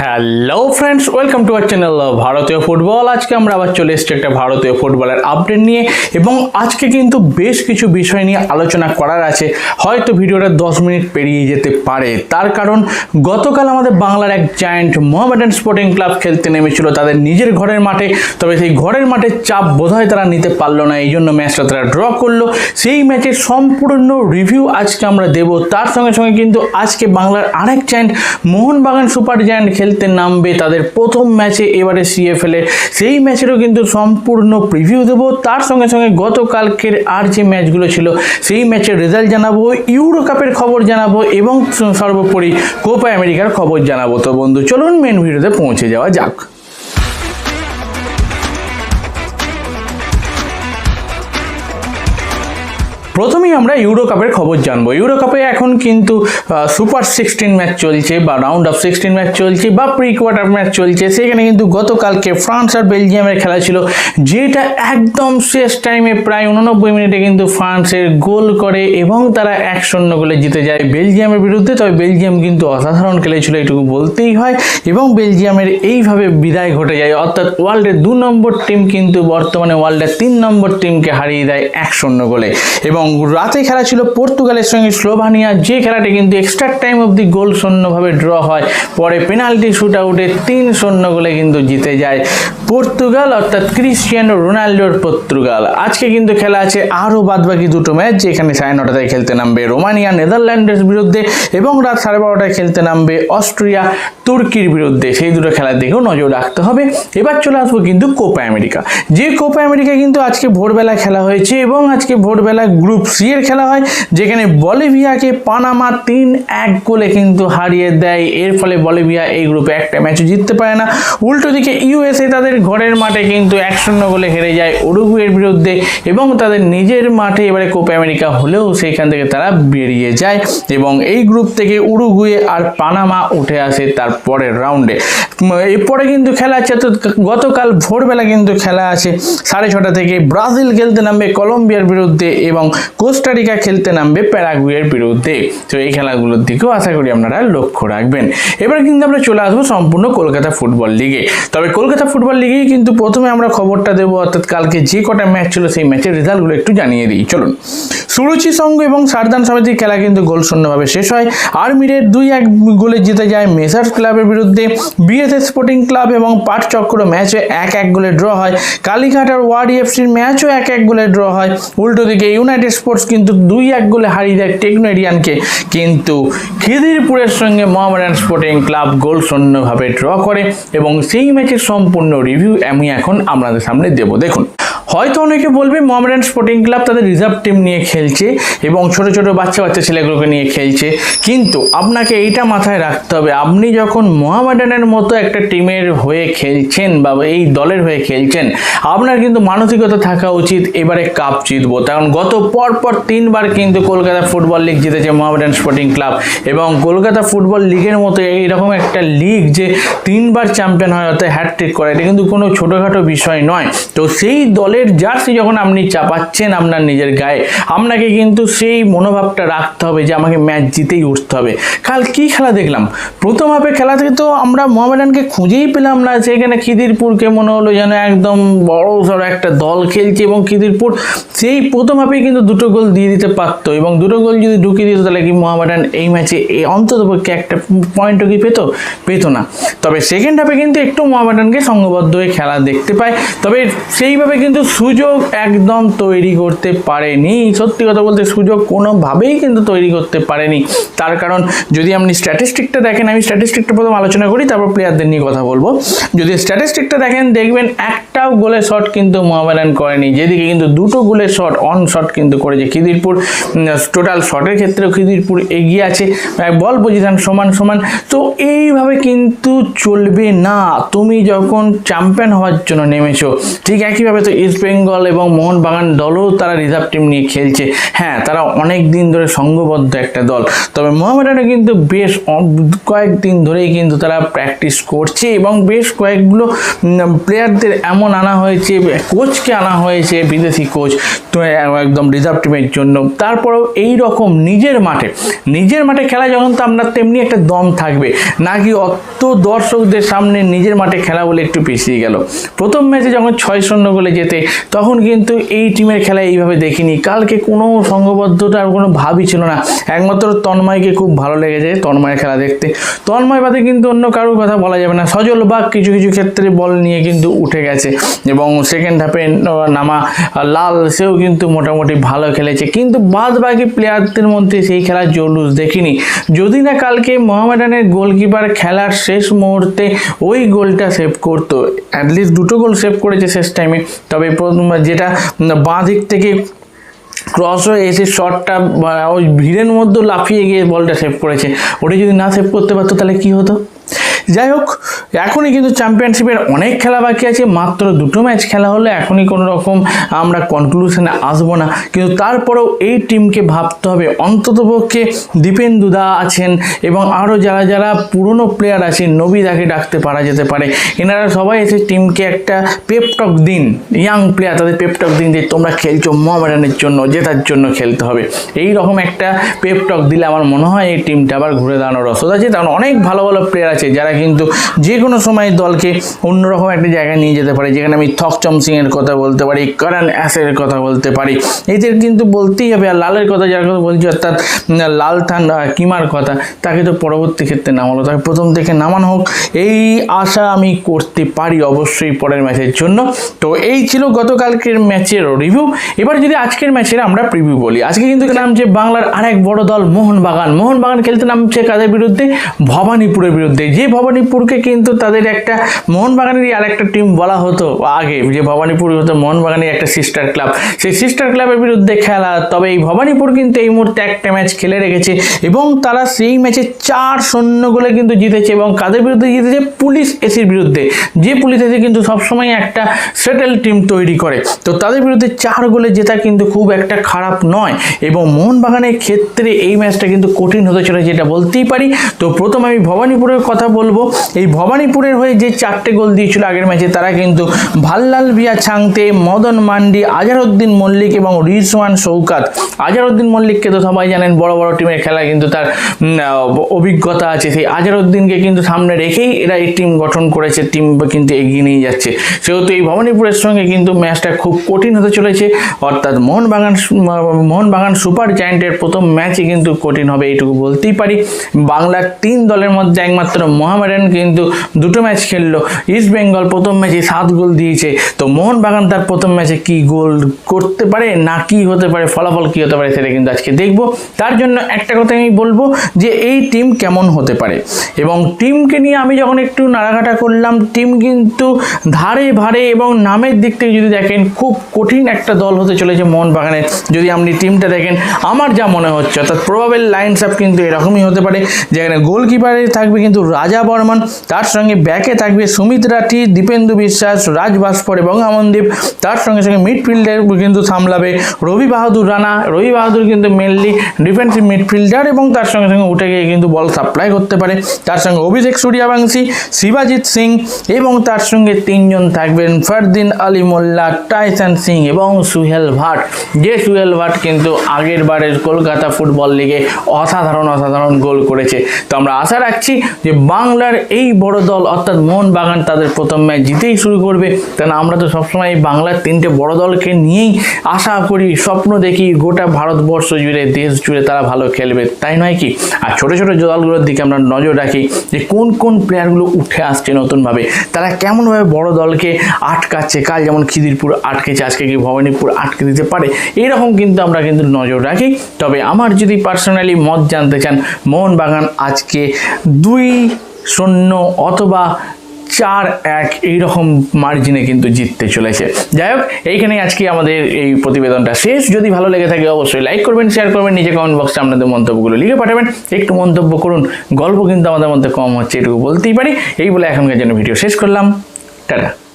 Hello friends welcome to our channel ভারতীয় football আজকে আমরা আবার চলে এসেছি একটা ভারতীয় ফুটবলের আপডেট নিয়ে এবং আজকে কিন্তু বেশ কিছু বিষয় নিয়ে আলোচনা করার আছে। হয়তো ভিডিওটা দশ মিনিট পেরিয়ে যেতে পারে। তার কারণ, গতকাল আমাদের বাংলার এক জায়েন্ট মোহামেডান স্পোর্টিং ক্লাব খেলতে নেমেছিল তাদের নিজের ঘরের মাঠে। তবে সেই ঘরের মাঠে চাপ বোধহয় তারা নিতে পারল না, এই জন্য ম্যাচটা তারা ড্র করল। সেই ম্যাচের সম্পূর্ণ রিভিউ আজকে আমরা দেব। তার সঙ্গে সঙ্গে কিন্তু আজকে বাংলার আরেক জায়েন্ট মোহনবাগান সুপার জায়ান্ট খেলতে নামবে তাদের প্রথম ম্যাচে এবারে সিএফএল এ। সেই ম্যাচেরও কিন্তু সম্পূর্ণ প্রিভিউ দেবো। তার সঙ্গে সঙ্গে গতকালকের আর যে ম্যাচগুলো ছিল, সেই ম্যাচের রেজাল্ট জানাব ইউরো কাপের খবর জানাব এবং সর্বোপরি কোপা আমেরিকার খবর জানাব। তো বন্ধু, চলুন মেন ভিডিওতে পৌঁছে যাওয়া যাক। প্রথমেই আমরা ইউরো কাপের খবর জানব। ইউরো কাপে এখন কিন্তু সুপার সিক্সটিন ম্যাচ চলছে বা রাউন্ড অফ সিক্সটিন ম্যাচ চলছে বা প্রি কোয়ার্টার ম্যাচ চলছে। সেখানে কিন্তু গতকালকে ফ্রান্স আর বেলজিয়ামের খেলা ছিল, যেটা একদম শেষ টাইমে প্রায় উননব্বই মিনিটে কিন্তু ফ্রান্সের গোল করে এবং তারা এক শূন্য গোলে জিতে যায় বেলজিয়ামের বিরুদ্ধে। তবে বেলজিয়াম কিন্তু অসাধারণ খেলেছিল, এটুকু বলতেই হয়, এবং বেলজিয়ামের এইভাবে বিদায় ঘটে যায়। অর্থাৎ ওয়ার্ল্ডের দু নম্বর টিম কিন্তু বর্তমানে ওয়ার্ল্ডের তিন নম্বর টিমকে হারিয়ে দেয় এক শূন্য গোলে। এবং রাতে খেলা ছিল পর্তুগালের সঙ্গে স্লোভানিয়া, যে খেলাটি কিন্তু এক্সট্রা টাইম অবধি গোল শূন্যভাবে ড্র হয়। পরে পেনাল্টি শুট আউটে তিন শূন্য গোলে কিন্তু জিতে যায় পর্তুগাল, অর্থাৎ ক্রিস্টিয়ানো রোনাল্ডোর পর্তুগাল। আজকে কিন্তু খেলা আছে আরও বাদবাকি দুটো ম্যাচ, যেখানে সাড়ে নটায় খেলতে নামবে রোমানিয়া, নেদারল্যান্ডের বিরুদ্ধে এবং রাত সাড়ে বারোটায় খেলতে নামবে অস্ট্রিয়া, তুর্কির বিরুদ্ধে। সেই দুটো খেলার দিকেও নজর রাখতে হবে। এবার চলে আসব কিন্তু কোপা আমেরিকা। যে কোপা আমেরিকা কিন্তু আজকে ভোরবেলা খেলা হয়েছে এবং আজকে ভোরবেলা গ্রুপ সি এর খেলা হয়, যেখানে বলিভিয়াকে পানামা তিন এক গোলে কিন্তু হারিয়ে দেয়। এর ফলে বলিভিয়া এই গ্রুপে একটা ম্যাচও জিততে পারে না। উল্টো দিকে ইউএসএ তাদের ঘরের মাঠে কিন্তু এক শূন্য গোলে হেরে যায় উরুগুয়ের বিরুদ্ধে এবং তাদের নিজের মাঠে এবারে কোপা আমেরিকা হলেও সেইখান থেকে তারা বেরিয়ে যায় এবং এই গ্রুপ থেকে উরুগুয়ে আর পানামা উঠে আসে তার পরের রাউন্ডে এরপরে কিন্তু খেলা আছে, তো গতকাল ভোরবেলা কিন্তু খেলা আছে। সাড়ে ছটা থেকে ব্রাজিল খেলতে নামবে কলম্বিয়ার বিরুদ্ধে এবং কোস্টারিকা খেলতে নামবে প্যারাগুয়ের বিরুদ্ধে। তো এই খেলাগুলোর দিকেও আশা করি আপনারা লক্ষ্য রাখবেন। এবার কিন্তু আমরা চলে আসব সম্পূর্ণ কলকাতা ফুটবল লিগে। তবে কলকাতা ফুটবল লিগেই কিন্তু প্রথমে আমরা খবরটা দেবো, অর্থাৎ কালকে যে কটা ম্যাচ ছিল সেই ম্যাচের রেজাল্টগুলো একটু জানিয়ে দিই। চলুন। সুরুচি সঙ্গ এবং সারদান সমিতির খেলা কিন্তু গোল শূন্যভাবে শেষ হয়। আর্মিরের দুই এক গোলে জিতে যায় মেসার্স ক্লাবের বিরুদ্ধে। বিএসএস স্পোর্টিং ক্লাব এবং পাট চক্র ম্যাচে এক এক গোলে ড্র হয়। কালীঘাট আর ওয়ার্ড এফসির ম্যাচও এক এক গোলে ড্র হয়। উল্টো দিকে ইউনাইটেড স্পোর্টস কিন্তু দুই এক গোলে হারিয়ে দেয় টেকনোরিয়ানকে কিন্তু খিদিরপুরের সঙ্গে মোহামেডান স্পোর্টিং ক্লাব গোল শূন্যভাবে ড্র করে এবং সেই ম্যাচের সম্পূর্ণ রিভিউ আমি এখন আপনাদের সামনে দেব। দেখুন। হয়তো অনেকে বলবে মোহামেডান স্পোর্টিং ক্লাব তাদের রিজার্ভ টিম নিয়ে খেলছে এবং ছোট ছোট বাচ্চা বাচ্চা ছেলেগুলোকে নিয়ে খেলছে। কিন্তু আপনাকে এইটা মাথায় রাখতে হবে, আপনি যখন মোহামেডানের মতো একটা টিমের হয়ে খেলছেন বা এই দলের হয়ে খেলছেন, আপনার কিন্তু মানসিকতা থাকা উচিত এবারে কাপ জিতবো। কারণ গত পর পর তিনবার কিন্তু কলকাতা ফুটবল লিগ জিতেছে মোহামেডান স্পোর্টিং ক্লাব এবং কলকাতা ফুটবল লিগের মতো এইরকম একটা লিগ যে তিনবার চ্যাম্পিয়ন হয়, অর্থাৎ হ্যাট্রিক করে, এটা কিন্তু কোনো ছোটোখাটো বিষয় নয়। তো সেই দলের জার্সি যখন আপনি চাপাচ্ছেন আপনার নিজের গায়ে, আপনাকে কিন্তু সেই মনোভাবটা রাখতে হবে যে আমাকে ম্যাচ জিতেই উঠতে হবে। কাল কি খেলা দেখলাম? প্রথম হাফে খেলা থেকে তো আমরা মোহামেডানকে খুঁজেই পেলাম না সেখানে খিদিরপুরকে মনে হলো যেন একদম বড় সড়ো একটা দল খেলছে এবং খিদিরপুর সেই প্রথম হাফেই কিন্তু দুটো গোল দিয়ে দিতে পারতো এবং দুটো গোল যদি ঢুকিয়ে দিত তাহলে কি মোহামেডান এই ম্যাচে এই অন্তত পক্ষে একটা পয়েন্টও কি পেত? পেতো না। তবে সেকেন্ড হাফে কিন্তু একটু মোহামেডানকে সংঘবদ্ধ হয়ে খেলা দেখতে পায়। তবে সেইভাবে কিন্তু সুযোগ একদম তৈরি করতে পারেনি। সত্যি কথা বলতে সুযোগ কোনোভাবেই কিন্তু তৈরি করতে পারেনি। তার কারণ যদি আপনি স্ট্যাটিস্টিকটা দেখেন, আমি স্ট্যাটিস্টিকটা প্রথম আলোচনা করি, তারপর প্লেয়ারদের নিয়ে কথা বলব। যদি স্ট্যাটিস্টিকটা দেখেন, দেখবেন একটাও গোলের শট কিন্তু মোহামেডান করেনি। যেদিকে কিন্তু দুটো গোলের শট অন শট কিন্তু করেছে খিদিরপুর। টোটাল শটের ক্ষেত্রেও খিদিরপুর এগিয়ে আছে। বল পজিশন সমান সমান। তো এইভাবে কিন্তু চলবে না। তুমি যখন চ্যাম্পিয়ন হওয়ার জন্য নেমেছো, ঠিক একইভাবে তো বেঙ্গল এবং মোহনবাগান দলও তারা রিজার্ভ টিম নিয়ে খেলছে। হ্যাঁ তারা অনেক দিন ধরে সংঘবদ্ধ একটা দল। তবে মোহামেডানে কিন্তু বেশ কয়েকদিন ধরেই কিন্তু তারা প্র্যাকটিস করছে এবং বেশ কয়েকগুলো প্লেয়ারদের এমন আনা হয়েছে কোচকে আনা হয়েছে, বিদেশি কোচ একদম রিজার্ভ টিমের জন্য। তারপরেও এই রকম নিজের মাঠে নিজের মাঠে খেলা যখন তো আপনার তেমনি একটা দম থাকবে, নাকি অত দর্শকদের সামনে নিজের মাঠে খেলা বলে একটু পিছিয়ে গেল? প্রথম ম্যাচে যখন ছয় শূন্য গোলে যেতে তখন কিন্তু এই টিমের খেলা এইভাবে দেখিনি। কালকে কোনো সংঘবদ্ধতার কোনো ভাবই ছিল না। একমাত্র তন্ময়কে খুব ভালো লেগেছে তন্ময়ের খেলা দেখতে। তন্ময় বাদে কিন্তু অন্য কারোর কথা বলা যাবে না। সজল বাগ কিছু কিছু ক্ষেত্রে বল নিয়ে কিন্তু উঠে গেছে। এবং সেকেন্ড হাফে নামা লাল, সেও কিন্তু মোটামুটি ভালো খেলেছে। কিন্তু বাদ বাকি প্লেয়ারদের মধ্যে সেই খেলার জলুস দেখিনি। যদি না কালকে মোহামেডানের গোলকিপার খেলার শেষ মুহূর্তে ওই গোলটা সেভ করতো অ্যাটলিস্ট দুটো গোল সেভ করেছে শেষ টাইমে তবে যেটা বাঁ দিক থেকে ক্রস হয়ে এসে শটটা ওই ভিড়ের মধ্যে লাফিয়ে গিয়ে বলটা সেভ করেছে। ওটা যদি না সেভ করতে পারতো, তাহলে কি হতো? যাই হোক, এখনই কিন্তু চ্যাম্পিয়নশিপের অনেক খেলা বাকি আছে, মাত্র দুটো ম্যাচ খেলা হলে এখনই কোনো রকম আমরা কনক্লুশনে আসব না। কিন্তু তারপরেও এই টিমকে ভাবতে হবে। অন্ততপক্ষে দীপেন্দুদা আছেন এবং আরও যারা যারা পুরনো প্লেয়ার আছেন নবীদাকে ডাকতে পারা যেতে পারে। এনারা সবাই এসে টিমকে একটা পেপটক দিন। ইয়াং প্লেয়ার তাদের পেপটক দিন যে, তোমরা খেলছো মোহামেডানের জন্য, জেতার জন্য খেলতে হবে। এই রকম একটা পেপটক দিলে আমার মনে হয় এই টিমটা আবার ঘুরে দাঁড়ানোর রসদ আছে। কারণ অনেক ভালো ভালো প্লেয়ার আছে যারা কিন্তু যে কোনো সময় দলকে অন্যরকম একটা জায়গায় নিয়ে যেতে পারে, যেখানে আমি থকচম সিংয়ের কথা বলতে পারি, করণ অ্যাসের কথা বলতে পারি। এদের কিন্তু বলতেই হবে, আর লালের কথা যার কথা বলছি, অর্থাৎ লাল থান কিমার কথা, তাকে তো পরবর্তী ক্ষেত্রে নামানো তাকে প্রথম থেকে নামানো হোক, এই আশা আমি করতে পারি অবশ্যই পরের ম্যাচের জন্য। তো এই ছিল গতকালকের ম্যাচের রিভিউ এবার যদি আজকের ম্যাচের আমরা প্রিভিউ বলি, আজকে কিন্তু নামছে বাংলার আরেক বড় দল, মোহনবাগান। মোহনবাগান খেলতে নামছে কাদের বিরুদ্ধে? ভবানীপুরের বিরুদ্ধে। যে ভবানীপুরকে কিন্তু তাদের একটা মোহনবাগানেরই আরেকটা টিম বলা হতো আগে, যে ভবানীপুর হতো মোহনবাগানের একটা সিস্টার ক্লাব সেই সিস্টার ক্লাবের বিরুদ্ধে খেলা, তবে এই ভবানীপুর কিন্তু এই মুহূর্তে একটা ম্যাচ খেলে রেখেছে এবং তারা সেই ম্যাচে চার শূন্য গোলে কিন্তু জিতেছে এবং কাদের বিরুদ্ধে জিতেছে? পুলিশ এসির বিরুদ্ধে। যে পুলিশ এসি কিন্তু সবসময় একটা সেটেল টিম তৈরি করে। তো তাদের বিরুদ্ধে চার গোলে জেতা কিন্তু খুব একটা খারাপ নয় এবং মোহনবাগানের ক্ষেত্রে এই ম্যাচটা কিন্তু কঠিন হতে চলেছে যেটা বলতেই পারি। তো প্রথম আমি ভবানীপুরের কথা বলব, এই ভবানীপুরের হয়ে যে চারটে গোল দিয়েছিল আগের ম্যাচে, তারা কিন্তু ভাল্লাল বিয়া ছাংতে, মদন মান্ডি, আজারউদ্দিন মল্লিক এবং রিজওয়ান শৌকাত আজারউদ্দিন মল্লিককে তো সবাই জানেন, বড় বড় টিমের খেলা কিন্তু তার অভিজ্ঞতা আছে। সেই আজারউদ্দিনকে কিন্তু সামনে রেখেই এরা এই টিম গঠন করেছে, টিম কিন্তু এগিয়ে নিয়ে যাচ্ছে। সেহেতু এই ভবানীপুরের সঙ্গে কিন্তু ম্যাচটা খুব কঠিন হতে চলেছে। অর্থাৎ মোহনবাগান মোহনবাগান সুপার জায়েন্টের প্রথম ম্যাচই কিন্তু কঠিন হবে, এইটুকু বলতেই পারি। বাংলার তিন দলের মধ্যে একমাত্র মোহামেডান কিন্তু দুটো ম্যাচ খেললো। ইস্ট বেঙ্গল প্রথম ম্যাচে সাত গোল দিয়েছে। তো মোহনবাগান তার প্রথম ম্যাচে কি গোল করতে পারে, না কি হতে পারে, ফলাফল কি হতে পারে সেটা কিন্তু আজকে দেখব। তার জন্য একটা কথা আমি বলব যে এই টিম কেমন হতে পারে। এবং টিমকে নিয়ে আমি যখন একটু নাড়াঘাটা করলাম টিম কিন্তু ধারে ভারে এবং নামের দিক থেকে যদি দেখেন, খুব কঠিন একটা দল হতে চলেছে মোহনবাগানের যদি আপনি টিমটা দেখেন, আমার যা মনে হচ্ছে, অর্থাৎ প্রবাবেল লাইনস আপ কিন্তু এরকমই হতে পারে। যেখানে গোলকিপারে থাকবে কিন্তু রাজা বর্মন। তার সঙ্গে ব্যাকে থাকবে সুমিত রাঠি, দীপেন্দু বিশ্বাস, রাজ ভাস্কর এবং আমনদীপ। তার সঙ্গে সঙ্গে মিডফিল্ডে কিন্তু সামলাবে রবি বাহাদুর রানা। রবি বাহাদুর কিন্তু মেনলি ডিফেন্সিভ মিডফিল্ডার এবং তার সঙ্গে সঙ্গে উঠে গিয়ে কিন্তু বল সাপ্লাই করতে পারে। তার সঙ্গে অভিষেক সূর্যবংশী, শিবাজিৎ সিং এবং তার সঙ্গে তিনজন থাকবেন ফরদিন আলী মোল্লা, টাইসান সিং এবং সুহেল ভাট। যে সুহেল ভাট কিন্তু আগের বারের কলকাতা ফুটবল লিগে অসাধারণ অসাধারণ গোল করেছে। তো আমরা আশা রাখছি যে বাংলার এই বড় দল, অর্থাৎ মোহনবাগান তাদের প্রথম ম্যাচ জিতেই শুরু করবে। কেন আমরা তো সবসময় বাংলার তিনটে বড় দলকে নিয়েই আশা করি, স্বপ্ন দেখি গোটা ভারতবর্ষ জুড়ে, দেশ জুড়ে তারা ভালো খেলবে। তাই নয় কি? আর ছোট ছোট দলগুলোর দিকে আমরা নজর রাখি যে কোন কোন প্লেয়ারগুলো উঠে আসছে নতুনভাবে। তারা কেমনভাবে বড় দলকে আটকাচ্ছে? কাল যেমন খিদিরপুর আটকেছে, আজকে কি ভবানীপুর আটকে দিতে পারে? এইরকম কিন্তু আমরা কিন্তু নজর রাখি। তবে আমার যদি পার্সোনালি মত জানতে চান, মোহনবাগান আজকে দুই শূন্য অথবা চার এক এইরকম মার্জিনে কিন্তু জিততে চলেছে। যাই হোক, এইখানেই আজকে আমাদের এই প্রতিবেদনটা শেষ। যদি ভালো লেগে থাকে, অবশ্যই লাইক করবেন শেয়ার করবেন, নিজে কমেন্ট বক্সে আপনাদের মন্তব্যগুলো লিখে পাঠাবেন। একটু মন্তব্য করুন, গল্প কিন্তু আমাদের মধ্যে কম হচ্ছে, এটুকু বলতেই পারি। এই বলে এখনকার জন্য ভিডিও শেষ করলাম। টাটা।